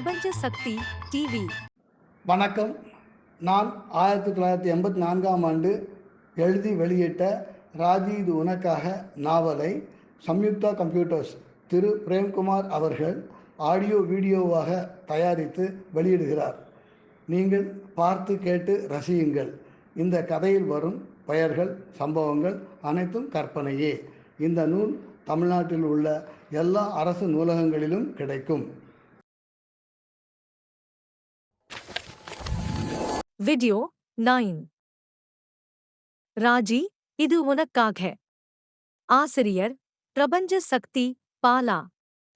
பிரபஞ்ச சக்தி டிவி. வணக்கம். நான் ஆயிரத்தி தொள்ளாயிரத்தி எண்பத்தி நான்காம் ஆண்டு எழுதி வெளியிட்ட ராஜி இது உனக்காக நாவலை சம்யுக்தா கம்ப்யூட்டர்ஸ் திரு பிரேம்குமார் அவர்கள் ஆடியோ வீடியோவாக தயாரித்து வெளியிடுகிறார். நீங்கள் பார்த்து கேட்டு ரசியுங்கள். இந்த கதையில் வரும் பெயர்கள் சம்பவங்கள் அனைத்தும் கற்பனையே. இந்த நூல் தமிழ்நாட்டில் உள்ள எல்லா அரசு நூலகங்களிலும் கிடைக்கும். வீடியோ நைன் ராஜி இது உனக்காக. ஆசிரியர் பிரபஞ்ச சக்தி பாலா.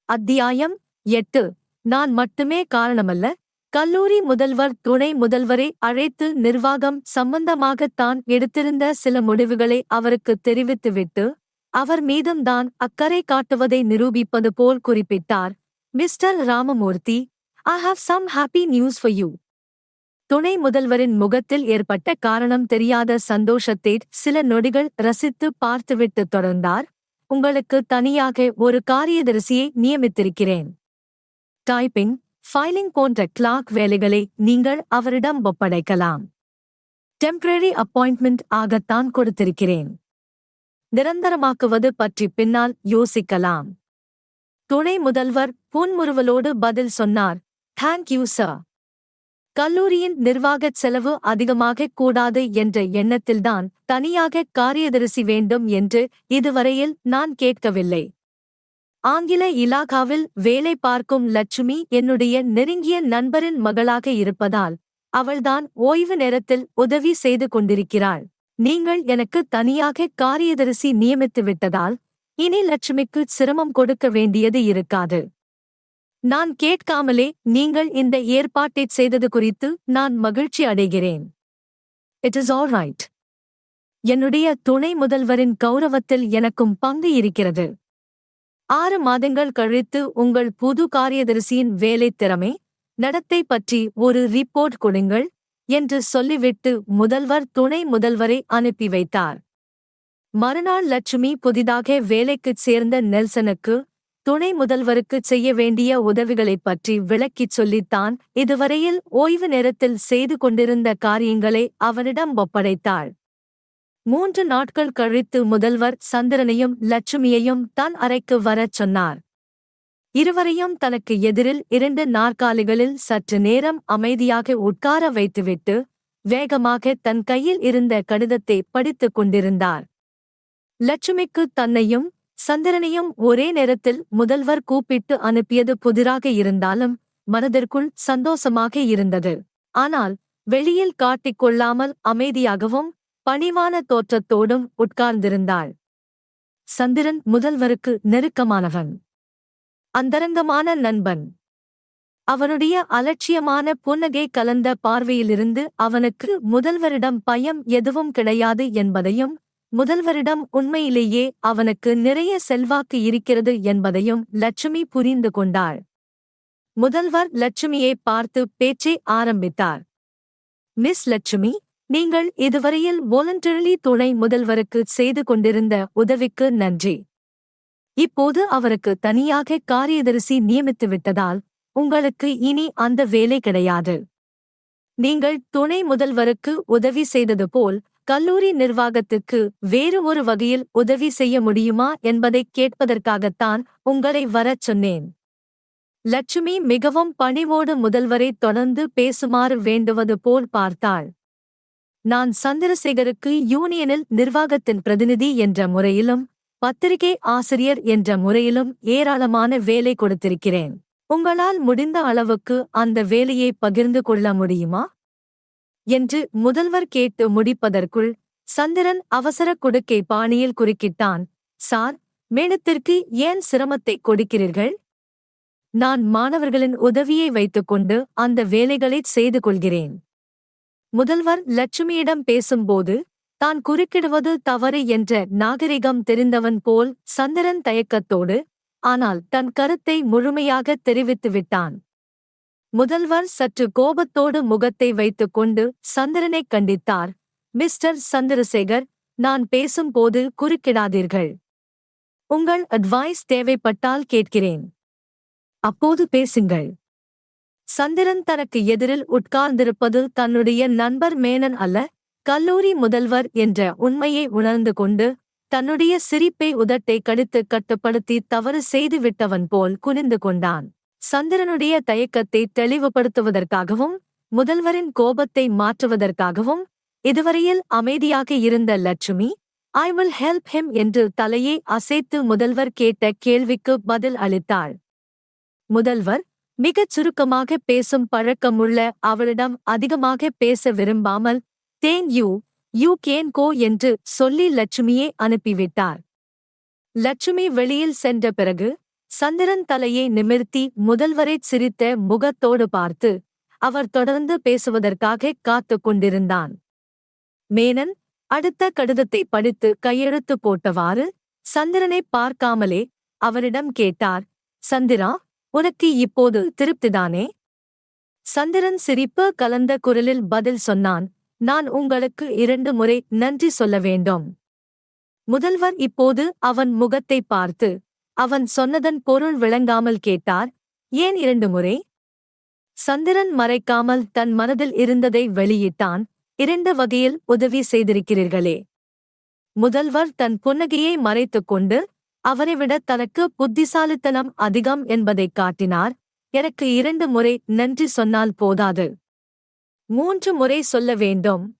அத்தியாயம் எட்டு. நான் மட்டுமே காரணமல்ல கல்லூரி முதல்வர் துணை முதல்வரை அழைத்து நிர்வாகம் சம்பந்தமாக தான் எடுத்திருந்த சில முடிவுகளை அவருக்கு தெரிவித்துவிட்டு அவர் மீதும்தான் அக்கறை காட்டுவதை நிரூபிப்பது போல் குறிப்பிட்டார். Mister Ramamurthy I have some happy news for you துணை முதல்வரின் முகத்தில் ஏற்பட்ட காரணம் தெரியாத சந்தோஷத்தை சில நொடிகள் ரசித்து பார்த்துவிட்டு தொடர்ந்தார். உங்களுக்கு தனியாக ஒரு காரியதரிசியை நியமித்திருக்கிறேன். டைப்பிங் ஃபைலிங் போன்ற கிளார்க் வேலைகளை நீங்கள் அவரிடம் ஒப்படைக்கலாம். டெம்பரரி அப்பாயின்ட்மெண்ட் ஆகத்தான் கொடுத்திருக்கிறேன். நிரந்தரமாக்குவது பற்றி பின்னால் யோசிக்கலாம். துணை முதல்வர் புன்முறுவலோடு பதில் சொன்னார். தேங்க் யூ சார் கல்லூரியின் நிர்வாகச் செலவு அதிகமாக கூடாது என்ற எண்ணத்தில்தான் தனியாக காரியதரிசி வேண்டும் என்று இதுவரையில் நான் கேட்கவில்லை. ஆங்கில இலாகாவில் வேலை பார்க்கும் லட்சுமி என்னுடைய நெருங்கிய நண்பரின் மகளாக இருப்பதால் அவள்தான் ஓய்வு நேரத்தில் உதவி செய்து கொண்டிருக்கிறாள். நீங்கள் எனக்கு தனியாக காரியதரிசி நியமித்து விட்டதால் இனி லட்சுமிக்கு சிரமம் கொடுக்க வேண்டியது இருக்காது. நான் கேட்காமலே நீங்கள் இந்த ஏற்பாட்டைச் செய்தது குறித்து நான் மகிழ்ச்சி அடைகிறேன். இட் இஸ் ஆல் ரைட் என்னுடைய துணை முதல்வரின் கௌரவத்தில் எனக்கும் பங்கு இருக்கிறது. ஆறு மாதங்கள் கழித்து உங்கள் புது காரியதரிசியின் வேலை திறமை நடத்தை பற்றி ஒரு ரிப்போர்ட் கொடுங்கள் என்று சொல்லிவிட்டு முதல்வர் துணை முதல்வரை அனுப்பி வைத்தார். மறுநாள் லட்சுமி புதிதாக வேலைக்குச் சேர்ந்த நெல்சனுக்கு துணை முதல்வருக்கு செய்ய வேண்டிய உதவிகளைப் பற்றி விளக்கிச் சொல்லித்தான் இதுவரையில் ஓய்வு நேரத்தில் செய்து கொண்டிருந்த காரியங்களை அவனிடம் ஒப்படைத்தாள். மூன்று நாட்கள் கழித்து முதல்வர் சந்திரனையும் லட்சுமியையும் தன் அறைக்கு வரச் சொன்னார். இருவரையும் தனக்கு எதிரில் இரண்டு நாற்காலிகளில் சற்று நேரம் அமைதியாக உட்கார வைத்துவிட்டு வேகமாக தன் கையில் இருந்த கடிதத்தை படித்துக் கொண்டிருந்தார். லட்சுமிக்கு தன்னையும் சந்திரனையும் ஒரே நேரத்தில் முதல்வர் கூப்பிட்டு அனுப்பியது புதிராக இருந்தாலும் மனதிற்குள் சந்தோஷமாக இருந்தது. ஆனால் வெளியில் காட்டிக் கொள்ளாமல் அமைதியாகவும் பணிவான தோற்றத்தோடும் உட்கார்ந்திருந்தாள். சந்திரன் முதல்வருக்கு நெருக்கமானவன். அந்தரங்கமான நண்பன். அவனுடைய அலட்சியமான புன்னகை கலந்த பார்வையிலிருந்து அவனுக்கு முதல்வரிடம் பயம் எதுவும் கிடையாது என்பதையும் முதல்வரிடம் உண்மையிலேயே அவனுக்கு நிறைய செல்வாக்கு இருக்கிறது என்பதையும் லட்சுமி புரிந்து கொண்டாள். முதல்வர் லட்சுமியை பார்த்து பேச்சை ஆரம்பித்தார். மிஸ் லட்சுமி நீங்கள் இதுவரையில் வாலண்டரிலி துணை முதல்வருக்கு செய்து கொண்டிருந்த உதவிக்கு நன்றி. இப்போது அவருக்கு தனியாக காரியதரிசி நியமித்து விட்டதால் உங்களுக்கு இனி அந்த வேலை கிடையாது. நீங்கள் துணை முதல்வருக்கு உதவி செய்தது போல் கல்லூரி நிர்வாகத்துக்கு வேறு ஒரு வகையில் உதவி செய்ய முடியுமா என்பதைக் கேட்பதற்காகத்தான் உங்களை வரச் சொன்னேன். லட்சுமி மிகவும் பணிவோடு முதல்வரை தொடர்ந்து பேசுமாறு வேண்டுவது போல் பார்த்தாள். நான் சந்திரசேகருக்கு யூனியனில் நிர்வாகத்தின் பிரதிநிதி என்ற முறையிலும் பத்திரிகை ஆசிரியர் என்ற முறையிலும் ஏராளமான வேலை கொடுத்திருக்கிறேன். உங்களால் முடிந்த அளவுக்கு அந்த வேலையை பகிர்ந்து கொள்ள முடியுமா? என்று முதல்வர் கேட்டு முடிப்பதற்குள் சந்திரன் அவசர கொடுக்கை பாணியில் குறுக்கிட்டான். சார் மேடத்திற்கு ஏன் சிரமத்தை கொடுக்கிறீர்கள்? நான் மாணவர்களின் உதவியை வைத்துக்கொண்டு அந்த வேலைகளை செய்து கொள்கிறேன். முதல்வர் லட்சுமியிடம் பேசும்போது தான் குறுக்கிடுவது தவறு என்ற நாகரிகம் தெரிந்தவன் போல் சந்திரன் தயக்கத்தோடு ஆனால் தன் கருத்தை முழுமையாக தெரிவித்து விட்டான். முதல்வர் சற்று கோபத்தோடு முகத்தை வைத்துக் கொண்டு சந்திரனைக் கண்டித்தார். மிஸ்டர் சந்திரசேகர் நான் பேசும்போது குறுக்கிடாதீர்கள். உங்கள் அட்வைஸ் தேவைப்பட்டால் கேட்கிறேன். அப்போது பேசுங்கள் சந்திரன் தனக்கு எதிரில் உட்கார்ந்திருப்பது தன்னுடைய நண்பர் மேனன் அல்ல கல்லூரி முதல்வர் என்ற உண்மையை உணர்ந்து கொண்டு தன்னுடைய சிரிப்பை உதட்டை கடித்து கட்டுப்படுத்தி தவறு செய்துவிட்டவன் போல் குனிந்து கொண்டான். சந்திரனுடைய தயக்கத்தை தெளிவுபடுத்துவதற்காகவும் முதல்வரின் கோபத்தை மாற்றுவதற்காகவும் இதுவரையில் அமைதியாக இருந்த Lakshmi I will help him என்று தலையை அசைத்து முதல்வர் கேட்ட கேள்விக்கு பதில் அளித்தாள். முதல்வர் மிகச் சுருக்கமாக பேசும் பழக்கமுள்ள அவளிடம் அதிகமாக பேச விரும்பாமல் then you you can go என்று சொல்லி லட்சுமியை அனுப்பிவிட்டார். லட்சுமி வெளியில் சென்ற பிறகு சந்திரன் தலையை நிமிர்த்தி முதல்வரை சிரித்த முகத்தோடு பார்த்து அவர் தொடர்ந்து பேசுவதற்காக காத்துக் கொண்டிருந்தான். மேனன் அடுத்த கடிதத்தை படித்து கையெழுத்து போட்டவாறு சந்திரனை பார்க்காமலே அவரிடம் கேட்டார் சந்திரா உனக்கு இப்போது திருப்திதானே சந்திரன் சிரிப்பு கலந்த குரலில் பதில் சொன்னான் நான் உங்களுக்கு இரண்டு முறை நன்றி சொல்ல வேண்டும். முதல்வர் இப்போது அவன் முகத்தை பார்த்து அவன் சொன்னதன் பொருள் விளங்காமல் கேட்டார். ஏன் இரண்டு முறை? சந்திரன் மறைக்காமல் தன் மனதில் இருந்ததை வெளியிட்டான். இரண்டு வகையில் உதவி செய்திருக்கிறீர்களே. முதல்வர் தன் புன்னகையை மறைத்துக் கொண்டு அவரை விட தனக்கு புத்திசாலித்தனம் அதிகம் என்பதைக் காட்டினார். எனக்கு இரண்டு முறை நன்றி சொன்னால் போதாது. மூன்று முறை சொல்ல வேண்டும்.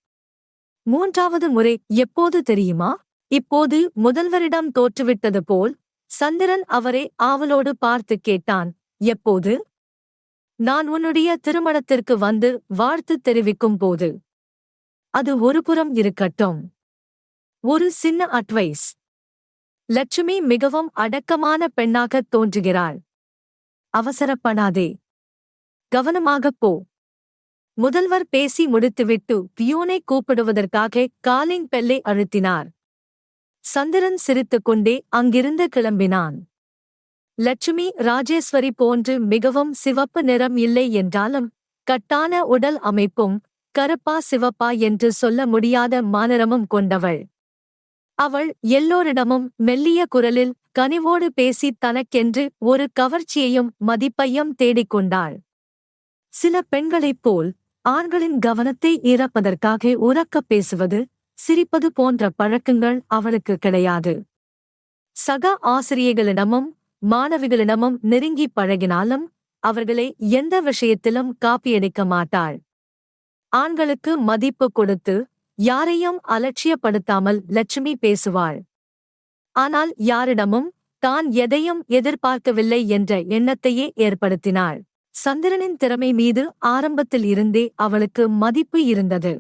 மூன்றாவது முறை எப்போது தெரியுமா? இப்போது முதல்வரிடம் தோற்றுவிட்டது போல் சந்திரன் அவரை ஆவலோடு பார்த்து கேட்டான் எப்போது? நான் உன்னுடைய திருமணத்திற்கு வந்து வாழ்த்து தெரிவிக்கும் போது. அது ஒருபுறம் இருக்கட்டும். ஒரு சின்ன அட்வைஸ் லட்சுமி மிகவும் அடக்கமான பெண்ணாகத் தோன்றுகிறாள். அவசரப்படாதே. கவனமாகப் போ. முதல்வர் பேசி முடித்துவிட்டு பியூனை கூப்பிடுவதற்காக காலிங் பெல்லை அழுத்தினார். சந்திரன் சிரித்துக்கொண்டே அங்கிருந்து கிளம்பினான். லட்சுமி ராஜேஸ்வரி போன்று மிகவும் சிவப்பு நிறம் இல்லை என்றாலும் கட்டான உடல் அமைப்பும் கருப்பா சிவப்பா என்று சொல்ல முடியாத மானரமும் கொண்டவள். அவள் எல்லோரிடமும் மெல்லிய குரலில் கனிவோடு பேசி தனக்கென்று ஒரு கவர்ச்சியையும் மதிப்பையும் தேடிக் கொண்டாள். சில பெண்களைப் போல் ஆண்களின் கவனத்தை ஈரப்பதற்காக உறக்கப் பேசுவது சிரிப்பது போன்ற பழக்கங்கள் அவளுக்கு கிடையாது. சக ஆசிரியர்களிடமும் மாணவிகளிடமும் நெருங்கி பழகினாலும் அவர்களை எந்த விஷயத்திலும் காப்பியடிக்க மாட்டாள். ஆண்களுக்கு மதிப்பு கொடுத்து யாரையும் அலட்சியப்படுத்தாமல் லட்சுமி பேசுவாள். ஆனால் யாரிடமும் தான் எதையும் எதிர்பார்க்கவில்லை என்ற எண்ணத்தையே ஏற்படுத்தினாள். சந்திரனின் திறமை மீது ஆரம்பத்தில் இருந்தே அவளுக்கு மதிப்பு இருந்தது.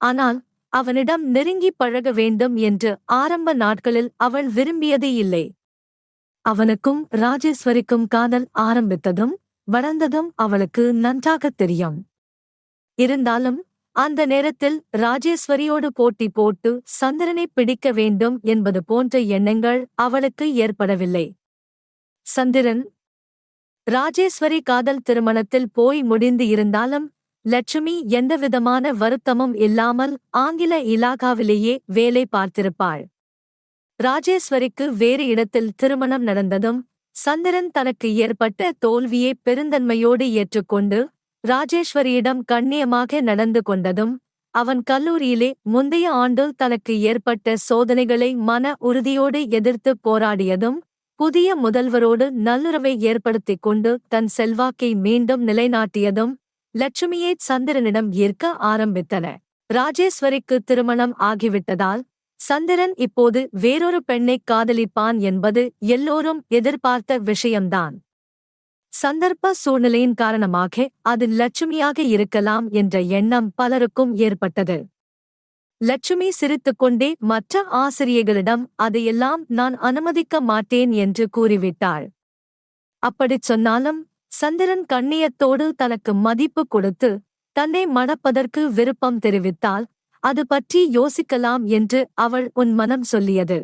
ஆனால் அவனிடம் நெருங்கி பழக வேண்டும் என்று ஆரம்ப நாட்களில் அவள் விரும்பியதே இல்லை. அவனுக்கும் ராஜேஸ்வரிக்கும் காதல் ஆரம்பித்ததும் வளர்ந்ததும் அவளுக்கு நன்றாகத் தெரியும். இருந்தாலும் அந்த நேரத்தில் ராஜேஸ்வரியோடு போட்டி போட்டு சந்திரனை பிடிக்க வேண்டும் என்பது போன்ற எண்ணங்கள் அவளுக்கு ஏற்படவில்லை. சந்திரன் ராஜேஸ்வரி காதல் திருமணத்தில் போய் முடிந்து இருந்தாலும் லட்சுமி எந்தவிதமான வருத்தமும் இல்லாமல் ஆங்கில இலாகாவிலேயே வேலை பார்த்திருப்பாள். ராஜேஸ்வரிக்கு வேறு இடத்தில் திருமணம் நடந்ததும் சந்திரன் தனக்கு ஏற்பட்ட தோல்வியை பெருந்தன்மையோடு ஏற்றுக்கொண்டு ராஜேஸ்வரியிடம் கண்ணியமாக நடந்து கொண்டதும் அவன் கல்லூரியிலே முந்தைய ஆண்டு தனக்கு ஏற்பட்ட சோதனைகளை மன உறுதியோடு எதிர்த்து போராடியதும் புதிய முதல்வரோடு நல்லுறவை ஏற்படுத்திக் கொண்டு தன் செல்வாக்கை மீண்டும் நிலைநாட்டியதும் லட்சுமியை சந்திரனிடம் ஈர்க்க ஆரம்பித்தன. ராஜேஸ்வரிக்கு திருமணம் ஆகிவிட்டதால் சந்திரன் இப்போது வேறொரு பெண்ணைக் காதலிப்பான் என்பது எல்லோரும் எதிர்பார்த்த விஷயம்தான். சந்தர்ப்ப சூழ்நிலையின் காரணமாக அது லட்சுமியாக இருக்கலாம் என்ற எண்ணம் பலருக்கும் ஏற்பட்டது. லட்சுமி சிரித்துக்கொண்டே மற்ற ஆசிரியர்களிடம் அதையெல்லாம் நான் அனுமதிக்க மாட்டேன் என்று கூறிவிட்டாள். அப்படிச் சொன்னாலும் சந்திரன் கண்ணியத்தோடு தனக்கு மதிப்பு கொடுத்து தன்னை மணப்பதற்கு விருப்பம் தெரிவித்தால் அது பற்றி யோசிக்கலாம் என்று அவள் உன் மனம் சொல்லியது.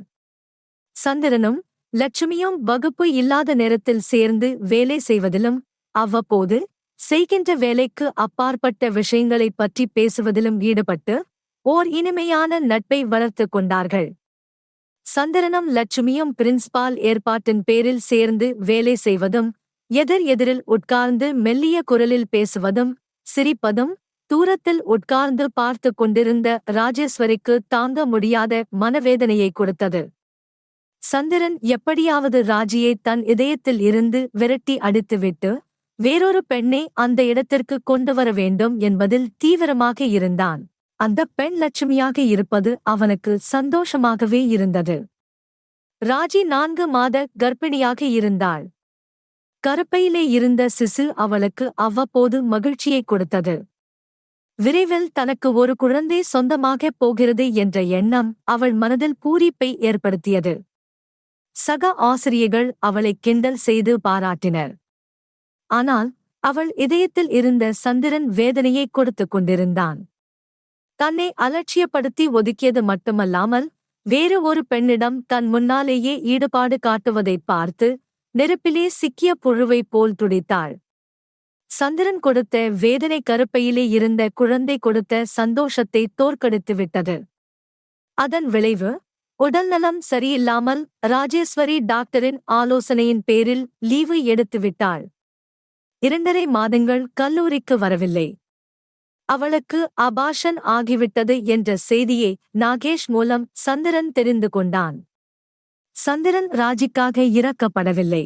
சந்திரனும் லட்சுமியும் வகுப்பு இல்லாத நேரத்தில் சேர்ந்து வேலை செய்வதிலும் அவ்வப்போது செய்கின்ற வேலைக்கு அப்பாற்பட்ட விஷயங்களைப் பற்றி பேசுவதிலும் ஈடுபட்டு ஓர் இனிமையான நட்பை வளர்த்துக் கொண்டார்கள். சந்திரனும் லட்சுமியும் பிரின்ஸ்பால் ஏற்பாட்டின் பேரில் சேர்ந்து வேலை செய்வதும் எதிர் எதிரில் உட்கார்ந்து மெல்லிய குரலில் பேசுவதும் சிரிப்பதும் தூரத்தில் உட்கார்ந்து பார்த்து கொண்டிருந்த ராஜேஸ்வரிக்கு தாங்க முடியாத மனவேதனையை கொடுத்தது. சந்திரன் எப்படியாவது ராஜியை தன் இதயத்தில் இருந்து விரட்டி அடித்துவிட்டு வேறொரு பெண்ணை அந்த இடத்திற்கு கொண்டு வர வேண்டும் என்பதில் தீவிரமாக இருந்தான். அந்த பெண் லட்சுமியாக இருப்பது அவனுக்கு சந்தோஷமாகவே இருந்தது. ராஜி நான்கு மாத கர்ப்பிணியாக இருந்தாள். கருப்பையிலே இருந்த சிசு அவளுக்கு அவ்வப்போது மகிழ்ச்சியை கொடுத்தது. விரைவில் தனக்கு ஒரு குழந்தை சொந்தமாகப் போகிறது என்ற எண்ணம் அவள் மனதில் பூரிப்பை ஏற்படுத்தியது. சக ஆசிரியர்கள் அவளை கிண்டல் செய்து பாராட்டினர். ஆனால் அவள் இதயத்தில் இருந்த சந்திரன் வேதனையை கொடுத்துக் கொண்டிருந்தான். தன்னை அலட்சியப்படுத்தி ஒதுக்கியது மட்டுமல்லாமல் வேறு ஒரு பெண்ணிடம் தன் முன்னாலேயே ஈடுபாடு காட்டுவதைப் பார்த்து நெருப்பிலே சிக்கிய புழுவைப் போல் துடித்தாள். சந்திரன் கொடுத்த வேதனை கருப்பையிலே இருந்த குழந்தை கொடுத்த சந்தோஷத்தை தோற்கடித்து விட்டது. அதன் விளைவு உடல்நலம் சரியில்லாமல் ராஜேஸ்வரி டாக்டரின் ஆலோசனையின் பேரில் லீவு எடுத்து விட்டாள். இரண்டரை மாதங்கள் கல்லூரிக்கு வரவில்லை. அவளுக்கு அபாஷன் ஆகிவிட்டது என்ற செய்தியை நாகேஷ் மூலம் சந்திரன் தெரிந்து கொண்டான். சந்திரன் ராஜிக்காக இறக்கப்படவில்லை.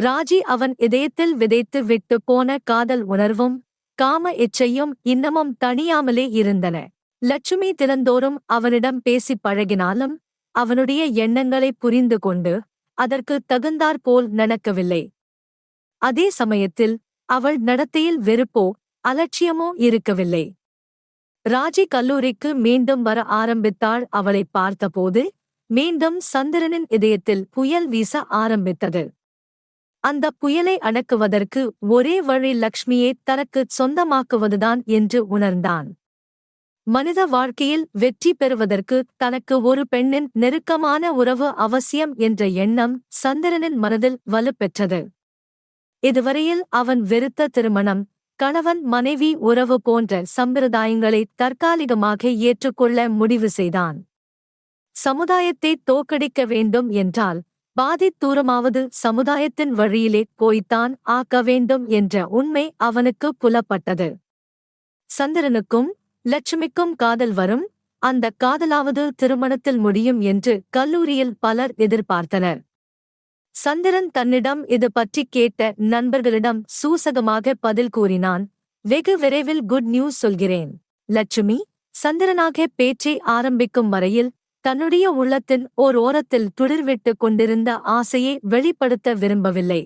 ராஜி அவன் இதயத்தில் விதைத்து விட்டு போன காதல் உணர்வும் காம இச்சையும் இன்னமும் தணியாமலே இருந்தன. லட்சுமி தினந்தோறும் அவனிடம் பேசிப் பழகினாலும் அவனுடைய எண்ணங்களை புரிந்து கொண்டு அதற்கு தகுந்தாற்போல் நடக்கவில்லை. அதே சமயத்தில் அவள் நடத்தையில் வெறுப்போ அலட்சியமோ இருக்கவில்லை. ராஜி கல்லூரிக்கு மீண்டும் வர ஆரம்பித்தாள் அவளை பார்த்தபோது மீண்டும் சந்திரனின் இதயத்தில் புயல் வீச ஆரம்பித்தது. அந்த புயலை அடக்குவதற்கு ஒரே வழி லக்ஷ்மியை தனக்கு சொந்தமாக்குவதுதான் என்று உணர்ந்தான். மனித வாழ்க்கையில் வெற்றி பெறுவதற்கு தனக்கு ஒரு பெண்ணின் நெருக்கமான உறவு அவசியம் என்ற எண்ணம் சந்திரனின் மனதில் வலுப்பெற்றது. இதுவரையில் அவன் வெறுத்த திருமணம் கணவன் மனைவி உறவு போன்ற சம்பிரதாயங்களை தற்காலிகமாக ஏற்றுக்கொள்ள முடிவு செய்தான். சமுதாயத்தை தோக்கடிக்க வேண்டும் என்றால் பாதித் தூரமாவது சமுதாயத்தின் வழியிலே போய்த்தான் ஆக்க வேண்டும் என்ற உண்மை அவனுக்கு புலப்பட்டது. சந்திரனுக்கும் லட்சுமிக்கும் காதல் வரும். அந்த காதலாவது திருமணத்தில் முடியும் என்று கல்லூரியில் பலர் எதிர்பார்த்தனர். சந்திரன் தன்னிடம் இது பற்றி கேட்ட நண்பர்களிடம் சூசகமாக பதில் கூறினான் வெகு விரைவில் குட் நியூஸ் சொல்கிறேன். லட்சுமி சந்திரனாக பேச்சை ஆரம்பிக்கும் வரையில் தன்னுடைய உள்ளத்தின் ஓர் ஓரத்தில் துளிர்விட்டு கொண்டிருந்த ஆசையை வெளிப்படுத்த விரும்பவில்லை.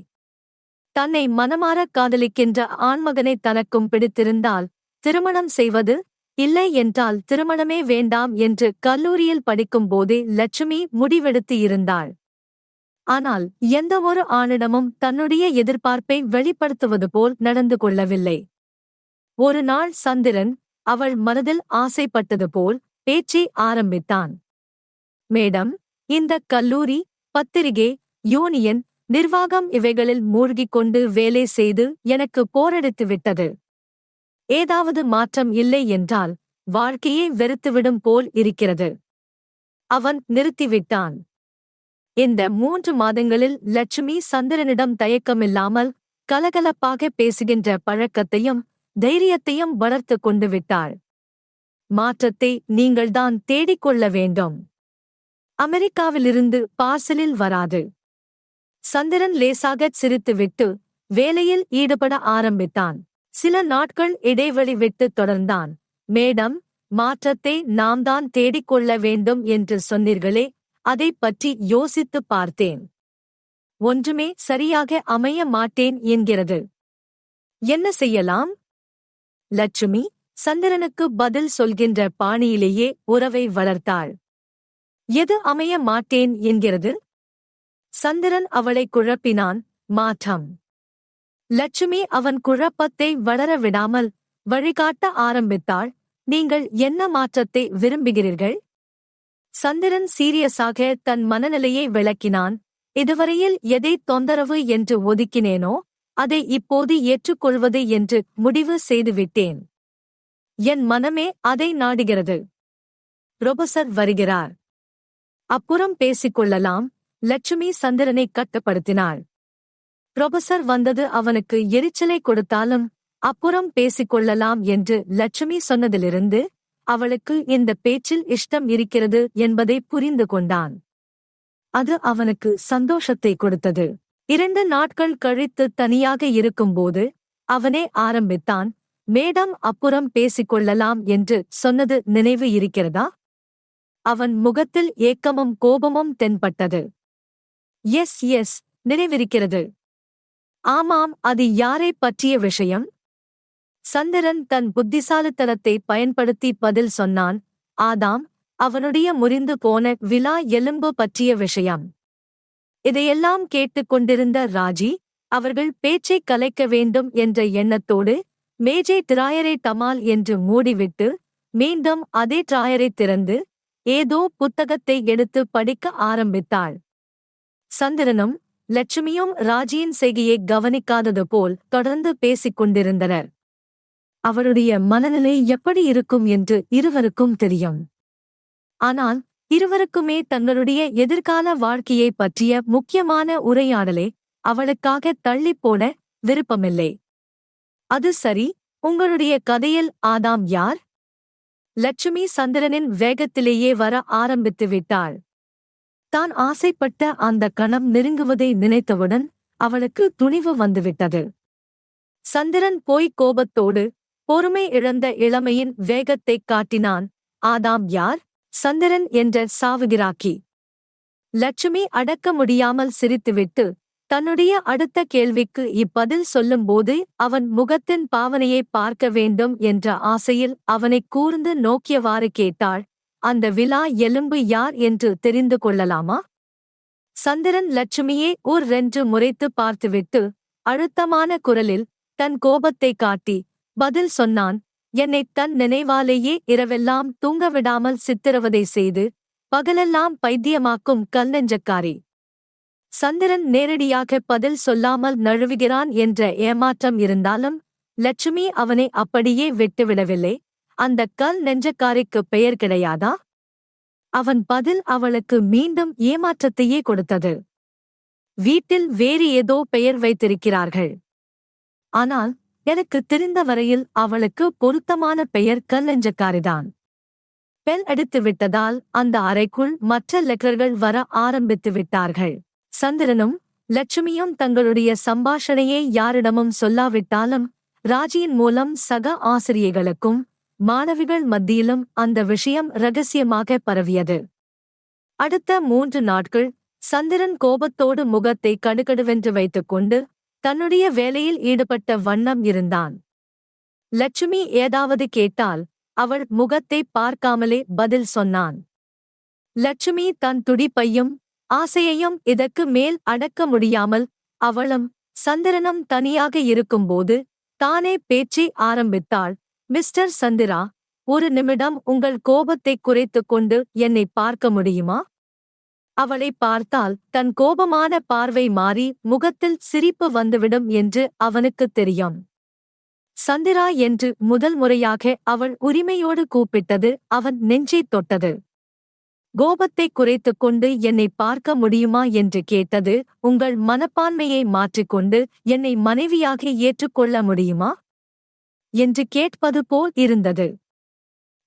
தன்னை மனமாற காதலிக்கின்ற ஆண்மகனை தனக்கும் பிடித்திருந்தால் திருமணம் செய்வது இல்லை என்றால் திருமணமே வேண்டாம் என்று கல்லூரியில் படிக்கும் போதே லட்சுமி முடிவெடுத்து இருந்தாள். ஆனால் எந்த ஒரு ஆணிடமும் தன்னுடைய எதிர்பார்ப்பை வெளிப்படுத்துவது போல் நடந்து கொள்ளவில்லை. ஒரு நாள் சந்திரன் அவள் மனதில் ஆசைப்பட்டது போல் பேச்சை ஆரம்பித்தான். மேடம் இந்த கல்லூரி பத்திரிகை யூனியன் நிர்வாகம் இவைகளில் மூழ்கிக் கொண்டு வேலை செய்து எனக்கு போரடித்து விட்டது. ஏதாவது மாற்றம் இல்லை என்றால் வாழ்க்கையே வெறுத்துவிடும் போல் இருக்கிறது. அவன் நிறுத்திவிட்டான். இந்த மூன்று மாதங்களில் லட்சுமி சந்திரனிடம் தயக்கமில்லாமல் கலகலப்பாக பேசுகின்ற பழக்கத்தையும் தைரியத்தையும் வளர்த்து கொண்டு விட்டாள். மாற்றத்தை நீங்கள்தான் தேடிக்கொள்ள வேண்டும். அமெரிக்காவிலிருந்து பார்சலில் வராது. சந்திரன் லேசாகச் சிரித்துவிட்டு வேலையில் ஈடுபட ஆரம்பித்தான். சில நாட்கள் இடைவெளி விட்டு தொடர்ந்தான். மேடம் மாற்றத்தை நாம் தான் தேடிக்கொள்ள வேண்டும் என்று சொன்னீர்களே அதைப் பற்றி யோசித்துப் பார்த்தேன். ஒன்றுமே சரியாக அமைய மாட்டேன் என்கிறது. என்ன செய்யலாம்? லட்சுமி சந்திரனுக்கு பதில் சொல்கின்ற பாணியிலேயே உறவை வளர்த்தாள். எது அமைய மாட்டேன் என்கிறது? சந்திரன் அவளை குழப்பினான். மாற்றம். லட்சுமி அவன் குழப்பத்தை வளர விடாமல் வழிகாட்ட ஆரம்பித்தாள். நீங்கள் என்ன மாற்றத்தை விரும்புகிறீர்கள்? சந்திரன் சீரியஸாக தன் மனநிலையை விளக்கினான். இதுவரையில் எதை தொந்தரவு என்று ஒதுக்கினேனோ அதை இப்போது ஏற்றுக்கொள்வது என்று முடிவு செய்துவிட்டேன். என் மனமே அதை நாடுகிறது. ரொபசர் வருகிறார். அப்புறம் பேசிக்கொள்ளலாம். லட்சுமி சந்திரனை கட்டுப்படுத்தினாள். புரொபசர் வந்தது அவனுக்கு எரிச்சலை கொடுத்தாலும் அப்புறம் பேசிக்கொள்ளலாம் என்று லட்சுமி சொன்னதிலிருந்து அவளுக்கு இந்த பேச்சில் இஷ்டம் இருக்கிறது என்பதை புரிந்து கொண்டான். அது அவனுக்கு சந்தோஷத்தை கொடுத்தது. இரண்டு நாட்கள் கழித்து தனியாக இருக்கும்போது அவனே ஆரம்பித்தான் மேடம் அப்புறம் பேசிக்கொள்ளலாம் என்று சொன்னது நினைவு இருக்கிறதா? அவன் முகத்தில் ஏக்கமும் கோபமும் தென்பட்டது. எஸ் எஸ் நினைவிருக்கிறது. ஆமாம் அது யாரைப் பற்றிய விஷயம்? சந்திரன் தன் புத்திசாலித்தனத்தை பயன்படுத்தி பதில் சொன்னான் ஆதாம் அவனுடைய முறிந்து போன விலா எலும்பு பற்றிய விஷயம். இதையெல்லாம் கேட்டுக் கொண்டிருந்த ராஜி அவர்கள் பேச்சைக் கலைக்க வேண்டும் என்ற எண்ணத்தோடு மேஜை டிராயரை தமால் என்று மூடிவிட்டு மீண்டும் அதே டிராயரை திறந்து ஏதோ புத்தகத்தை எடுத்து படிக்க ஆரம்பித்தாள். சந்திரனும் லட்சுமியும் ராஜியின் செய்கையை கவனிக்காதது போல் தொடர்ந்து பேசிக் கொண்டிருந்தனர். அவருடைய மனநிலை எப்படி இருக்கும் என்று இருவருக்கும் தெரியும். ஆனால் இருவருக்குமே தங்களுடைய எதிர்கால வாழ்க்கையைப் பற்றிய முக்கியமான உரையாடலை அவளுக்காக தள்ளிப் போட விருப்பமில்லை. அது சரி உங்களுடைய கதையில் ஆதாம் யார்? லட்சுமி சந்திரனின் வேகத்திலேயே வர ஆரம்பித்து விட்டாள். தான் ஆசைப்பட்ட அந்த கணம் நெருங்குவதை நினைத்தவுடன் அவளுக்கு துணிவு வந்துவிட்டது. சந்திரன் போய் கோபத்தோடு பொறுமை இழந்த இளமையின் வேகத்தைக் காட்டினான். ஆதாம் யார்? சந்திரன் என்ற சாவுகிராக்கி. லட்சுமி அடக்க முடியாமல் சிரித்துவிட்டு தன்னுடைய அடுத்த கேள்விக்கு இப்பதில் சொல்லும்போது அவன் முகத்தின் பாவனையை பார்க்க வேண்டும் என்ற ஆசையில் அவனைக் கூர்ந்து நோக்கியவாறு கேட்டாள் அந்த விலா எலும்பு யார் என்று தெரிந்து கொள்ளலாமா? சந்திரன் லட்சுமியே ஊர் ரென்று முறைத்து பார்த்துவிட்டு அழுத்தமான குரலில் தன் கோபத்தைக் காட்டி பதில் சொன்னான் என்னைத் தன் நினைவாலேயே இரவெல்லாம் தூங்கவிடாமல் சித்திரவதை செய்து பகலெல்லாம் பைத்தியமாக்கும் கல்நெஞ்சக்காரி சந்திரன் நேரடியாக பதில் சொல்லாமல் நழுவுகிறான் என்ற ஏமாற்றம் இருந்தாலும் லட்சுமி அவனை அப்படியே விட்டுவிடவில்லை. அந்த கல் நெஞ்சக்காரிக்கு பெயர் கிடையாதா? அவன் பதில் அவளுக்கு மீண்டும் ஏமாற்றத்தையே கொடுத்தது. வீட்டில் வேறு ஏதோ பெயர் வைத்திருக்கிறார்கள். ஆனால் எனக்கு தெரிந்த வரையில் அவளுக்கு பொருத்தமான பெயர் கல்லெஞ்சக்காரிதான் பெல் அடித்து விட்டதால் அந்த அறைக்குள் மற்ற லெட்டர்கள் வர ஆரம்பித்து விட்டார்கள் சந்திரனும் லட்சுமியும் தங்களுடைய சம்பாஷணையை யாரிடமும் சொல்லாவிட்டாலும் ராஜியின் மூலம் சக ஆசிரியர்களுக்கும் மாணவிகள் மத்தியிலும் அந்த விஷயம் ரகசியமாக பரவியது. அடுத்த மூன்று நாட்கள் சந்திரன் கோபத்தோடு முகத்தை கடுகடுவென்று வைத்துக்கொண்டு தன்னுடைய வேலையில் ஈடுபட்ட வண்ணம் இருந்தான். லட்சுமி ஏதாவது கேட்டால் அவள் முகத்தை பார்க்காமலே பதில் சொன்னான். லட்சுமி தன் துடிப்பையும் ஆசையையும் இதற்கு மேல் அடக்க முடியாமல் அவளும் சந்திரனும் தனியாக இருக்கும்போது தானே பேச்சை ஆரம்பித்தாள். மிஸ்டர் சந்திரா ஒரு நிமிடம் உங்கள் கோபத்தை குறைத்துக் கொண்டு என்னை பார்க்க முடியுமா? அவளை பார்த்தால் தன் கோபமான பார்வை மாறி முகத்தில் சிரிப்பு வந்துவிடும் என்று அவனுக்குத் தெரியும். சந்திரா என்று முதல் முறையாக அவள் உரிமையோடு கூப்பிட்டது அவன் நெஞ்சைத் தொட்டது. கோபத்தை குறைத்துக் கொண்டு என்னை பார்க்க முடியுமா என்று கேட்டது உங்கள் மனப்பான்மையை மாற்றிக்கொண்டு என்னை மனைவியாக ஏற்றுக்கொள்ள முடியுமா? என்று கேட்பது போல் இருந்தது.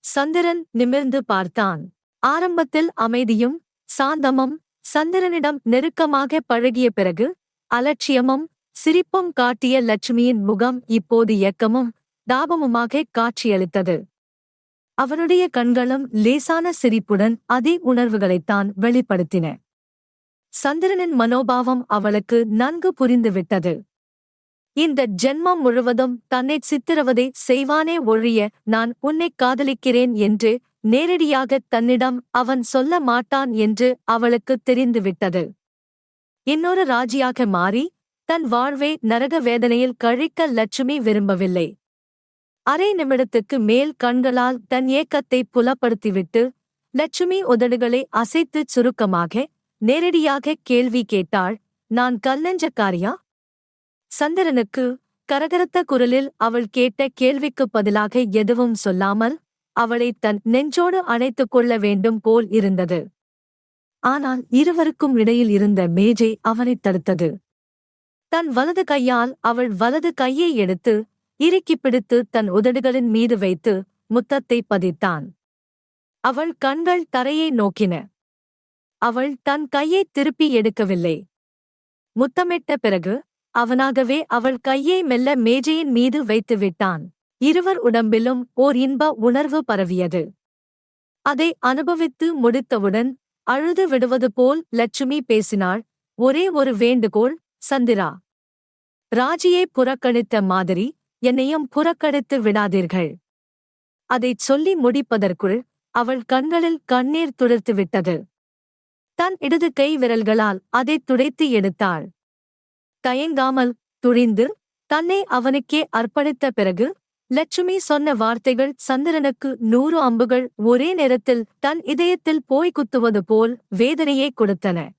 சந்திரன் நிமிர்ந்து பார்த்தான். ஆரம்பத்தில் அமைதியும் சாந்தமும் சந்திரனிடம் நெருக்கமாக பழகிய பிறகு அலட்சியமும் சிரிப்பும் காட்டிய லட்சுமியின் முகம் இப்போது இயக்கமும் தாபமுமாக காட்சியளித்தது. அவனுடைய கண்களும் லேசான சிரிப்புடன் அதே உணர்வுகளைத்தான் வெளிப்படுத்தின. சந்திரனின் மனோபாவம் அவளுக்கு நன்கு புரிந்துவிட்டது. இந்த ஜென்மம் முழுவதும் தன்னை சித்திரவதை செய்வானே ஒழிய நான் உன்னைக் காதலிக்கிறேன் என்று நேரடியாக தன்னிடம் அவன் சொல்ல மாட்டான் என்று அவளுக்கு தெரிந்துவிட்டது. இன்னொரு ராஜியாக மாறி தன் வாழ்வை நரக வேதனையில் கழிக்க லட்சுமி விரும்பவில்லை. அரை நிமிடத்துக்கு மேல் கண்களால் தன் ஏக்கத்தை புலப்படுத்திவிட்டு லட்சுமி உதடுகளை அசைத்துச் சுருக்கமாக நேரடியாக கேள்வி கேட்டாள் நான் கல்லஞ்சக்காரியா சந்திரனுக்கு கரகரத்த குரலில் அவள் கேட்ட கேள்விக்குப் பதிலாக எதுவும் சொல்லாமல் அவளை தன் நெஞ்சோடு அணைத்துக் கொள்ள வேண்டும் போல் இருந்தது. ஆனால் இருவருக்கும் இடையில் இருந்த மேஜை அவனைத் தடுத்தது. தன் வலது கையால் அவள் வலது கையை எடுத்து இறுக்கிப் பிடித்து தன் உதடுகளின் மீது வைத்து முத்தத்தை பதித்தான். அவள் கண்கள் தரையை நோக்கின. அவள் தன் கையை திருப்பி எடுக்கவில்லை. முத்தமிட்ட பிறகு அவனாகவே அவள் கையை மெல்ல மேஜையின் மீது வைத்து விட்டான். இருவர் உடம்பிலும் ஓர் இன்ப உணர்வு பரவியது. அதை அனுபவித்து முடித்தவுடன் அழுது விடுவது போல் லட்சுமி பேசினாள் ஒரே ஒரு வேண்டுகோள் சந்திரா. ராஜியை புறக்கணித்த மாதிரி என்னையும் புறக்கணித்து விடாதீர்கள். அதைச் சொல்லி முடிப்பதற்குள் அவள் கண்களில் கண்ணீர் துளிர்த்து விட்டது. தன் இடது கை விரல்களால் அதைத் துடைத்து எடுத்தாள். தயங்காமல் துணிந்து தன்னை அவனுக்கே அர்ப்பணித்த பிறகு லட்சுமி சொன்ன வார்த்தைகள் சந்திரனுக்கு நூறு அம்புகள் ஒரே நேரத்தில் தன் இதயத்தில் போய் குத்துவது போல் வேதனையை கொடுத்தன.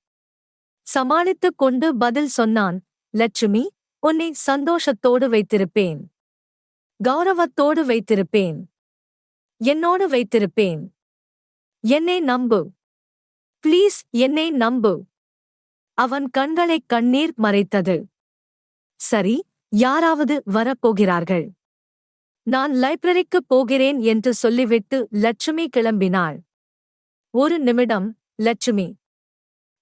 சமாளித்துக் கொண்டு பதில் சொன்னான் லட்சுமி உன்னை சந்தோஷத்தோடு வைத்திருப்பேன். கௌரவத்தோடு வைத்திருப்பேன். என்னோடு வைத்திருப்பேன். என்னை நம்பு. ப்ளீஸ் என்னை நம்பு. அவன் கண்களைக் கண்ணீர் மறைத்தது. சரி யாராவது வரப்போகிறார்கள்? நான் லைப்ரரிக்குப் போகிறேன் என்று சொல்லிவிட்டு லட்சுமி கிளம்பினாள். ஒரு நிமிடம் லட்சுமி.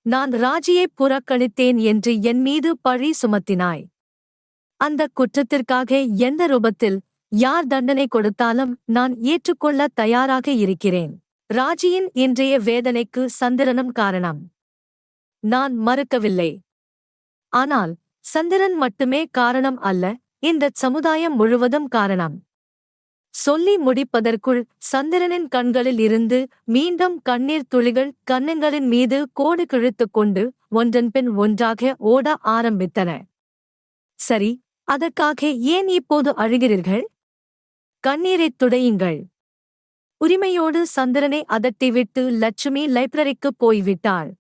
நான் ராஜியை புறக்கணித்தேன் என்று என் மீது பழி சுமத்தினாய். அந்த குற்றத்திற்காக எந்த ரூபத்தில் யார் தண்டனை கொடுத்தாலும் நான் ஏற்றுக்கொள்ள தயாராக இருக்கிறேன். ராஜியின் இன்றைய வேதனைக்கு சந்திரனும் காரணம். நான் மறுக்கவில்லை. ஆனால் சந்திரன் மட்டுமே காரணம் அல்ல இந்தச் சமுதாயம் முழுவதும் காரணம். சொல்லி முடிப்பதற்குள் சந்திரனின் கண்களில் இருந்து மீண்டும் கண்ணீர் துளிகள் கன்னங்களின் மீது கோடு கிழித்துக் கொண்டு ஒன்றன்பின் ஒன்றாக ஓட ஆரம்பித்தன. சரி அதற்காக ஏன் இப்போது அழுகிறீர்கள்? கண்ணீரைத் துடையுங்கள். உரிமையோடு சந்திரனை அதட்டிவிட்டு லட்சுமி லைப்ரரிக்கு போய்விட்டாள்.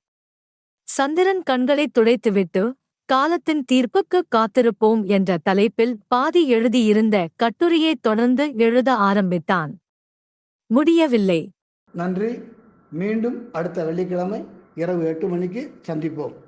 சந்திரன் கண்களைத் துடைத்துவிட்டு காலத்தின் தீர்ப்புக்கு காத்திருப்போம் என்ற தலைப்பில் பாதி எழுதியிருந்த கட்டுரையை தொடர்ந்து எழுத ஆரம்பித்தான். முடியவில்லை. நன்றி. மீண்டும் அடுத்த வெள்ளிக்கிழமை இரவு எட்டு மணிக்கு சந்திப்போம்.